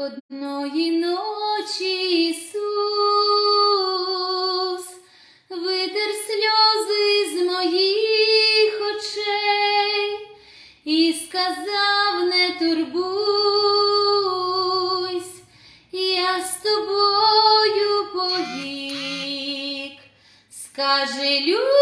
Одної ночі Ісус витер сльози з моїх очей і сказав, не турбуйсь, я з тобою повік. Скажи людям,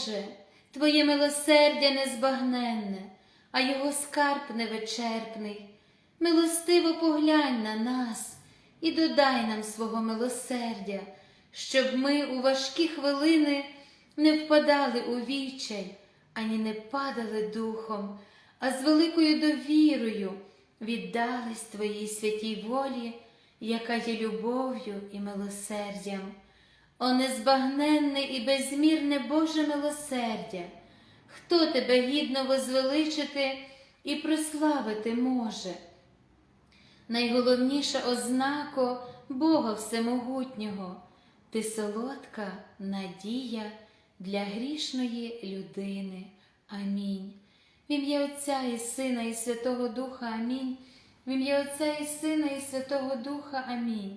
Боже, Твоє милосердя незбагненне, а його скарб невичерпний. Милостиво поглянь на нас і додай нам свого милосердя, щоб ми у важкі хвилини не впадали у вічай, ані не падали духом, а з великою довірою віддались Твоїй святій волі, яка є любов'ю і милосердям. О незбагненне і безмірне Боже милосердя, хто тебе гідно возвеличити і прославити може? Найголовніша ознако Бога Всемогутнього, ти солодка надія для грішної людини. Амінь. В ім'я Отця і Сина, і Святого Духа Амінь. В ім'я Отця і Сина, і Святого Духа Амінь.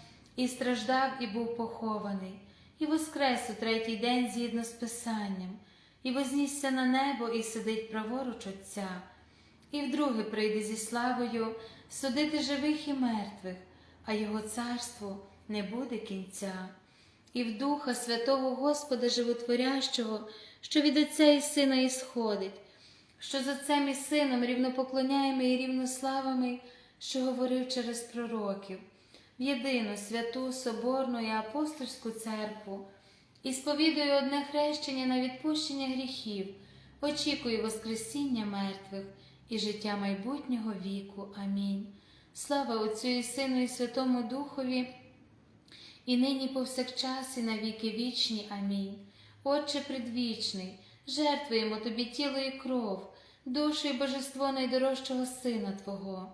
і страждав, і був похований, і воскрес у третій день згідно з Писанням, і вознісся на небо, і сидить праворуч Отця, і вдруге прийде зі славою судити живих і мертвих, а Його царству не буде кінця. І в Духа Святого Господа Животворящого, що від Отця і Сина ісходить, що з Отцем і Сином рівнопоклоняємо і рівнославами, що говорив через пророків, єдину святу Соборну і апостольську церкву, і сповідую одне хрещення на відпущення гріхів, очікую Воскресіння мертвих і життя майбутнього віку. Амінь. Слава Отцю і Сину, і Святому Духові, і нині повсякчас, і на віки вічні. Амінь. Отче предвічний, жертвуємо Тобі тіло і кров, душу і божество найдорожчого Сина Твого,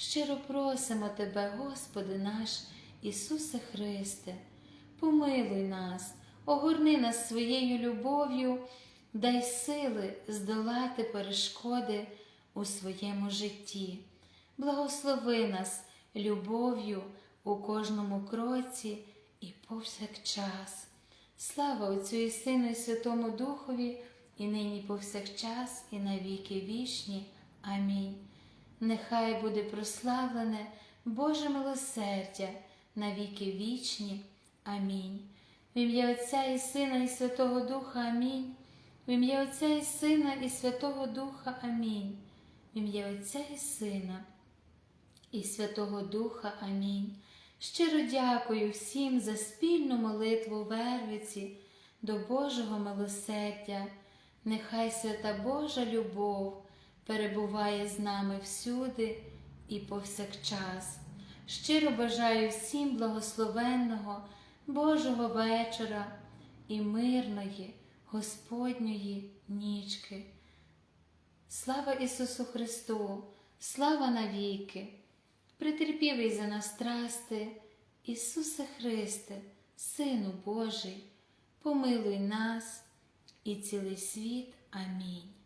Щиро просимо Тебе, Господи наш, Ісусе Христе, помилуй нас, огорни нас своєю любов'ю, дай сили здолати перешкоди у своєму житті. Благослови нас любов'ю у кожному кроці і повсякчас. Слава Отцю і Сину, і Святому Духові, і нині повсякчас, і на віки вічні. Амінь. Нехай буде прославлене Боже милосердя на віки вічні. Амінь. В ім'я Отця і Сина, і Святого Духа Амінь. В ім'я Отця і Сина, і Святого Духа Амінь. В ім'я Отця і Сина, і Святого Духа Амінь. Щиро дякую всім за спільну молитву Вервиці до Божого милосердя. Нехай свята Божа любов перебуває з нами всюди і повсякчас. Щиро бажаю всім благословенного Божого вечора і мирної Господньої нічки. Слава Ісусу Христу! Слава навіки! Притерпівий за нас страсти, Ісусе Христе, Сину Божий, помилуй нас і цілий світ. Амінь.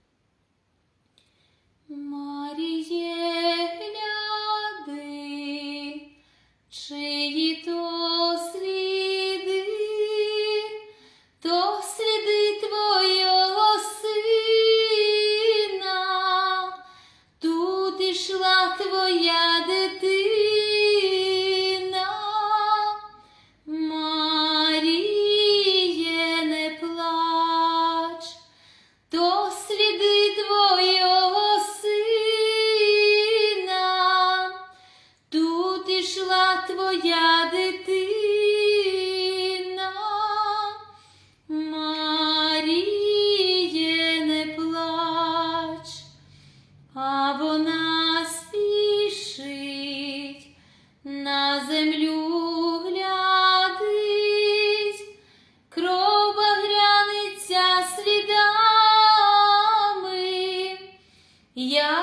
Маріє, гляди, чиї то сліди,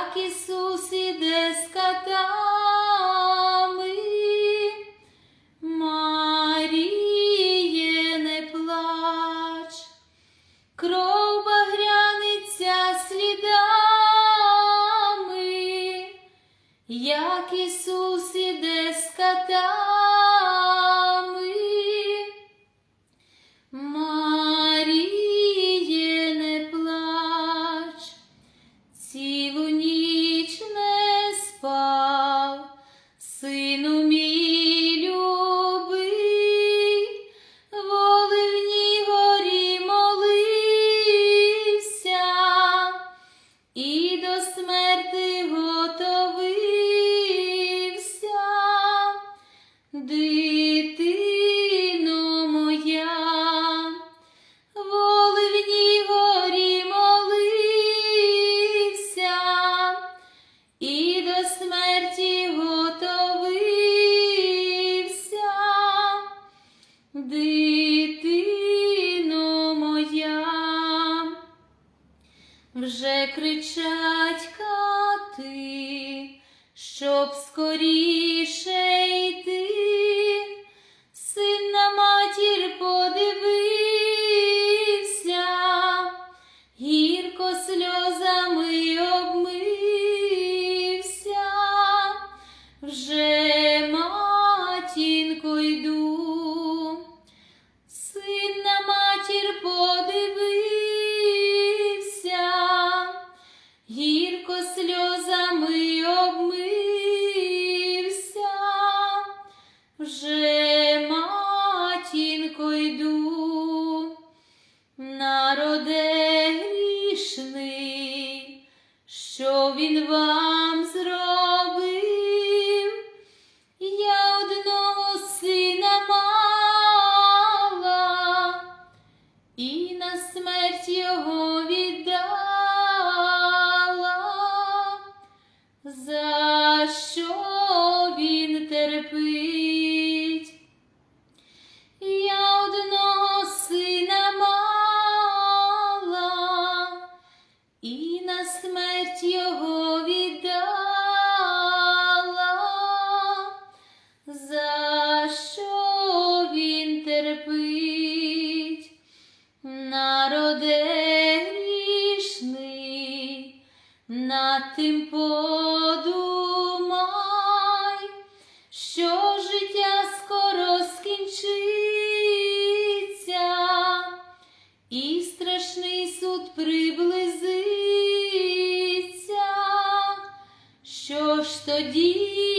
Toques Сину кричи. сльоз. страшний суд приблизиться, що ж тоді?